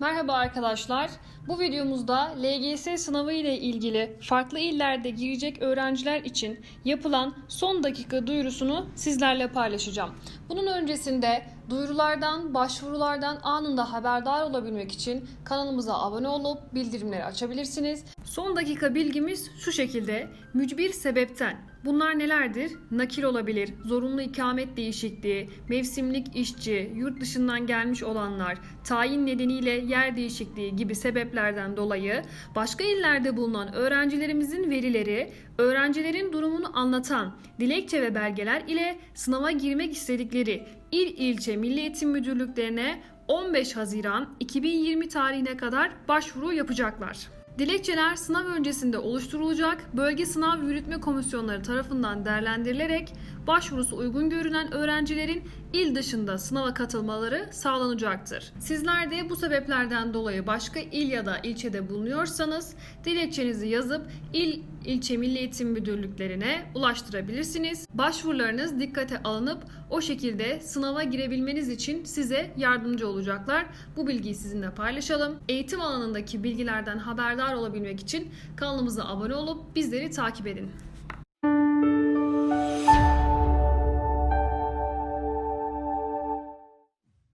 Merhaba arkadaşlar. Bu videomuzda LGS sınavı ile ilgili farklı illerde girecek öğrenciler için yapılan son dakika duyurusunu sizlerle paylaşacağım. Bunun öncesinde duyurulardan, başvurulardan anında haberdar olabilmek için kanalımıza abone olup bildirimleri açabilirsiniz. Son dakika bilgimiz şu şekilde. Mücbir sebepten Bunlar nelerdir? Nakil olabilir, zorunlu ikamet değişikliği, mevsimlik işçi, yurt dışından gelmiş olanlar, tayin nedeniyle yer değişikliği gibi sebeplerden dolayı başka illerde bulunan öğrencilerimizin verileri, öğrencilerin durumunu anlatan dilekçe ve belgeler ile sınava girmek istedikleri il ilçe Milli Eğitim Müdürlüklerine 15 Haziran 2020 tarihine kadar başvuru yapacaklar. Dilekçeler sınav öncesinde oluşturulacak, bölge sınav yürütme komisyonları tarafından değerlendirilerek başvurusu uygun görünen öğrencilerin il dışında sınava katılmaları sağlanacaktır. Sizler de bu sebeplerden dolayı başka il ya da ilçede bulunuyorsanız dilekçenizi yazıp il ilçe milli eğitim müdürlüklerine ulaştırabilirsiniz. Başvurularınız dikkate alınıp o şekilde sınava girebilmeniz için size yardımcı olacaklar. Bu bilgiyi sizinle paylaşalım. Eğitim alanındaki bilgilerden haberdar olabilmek için kanalımıza abone olup bizleri takip edin.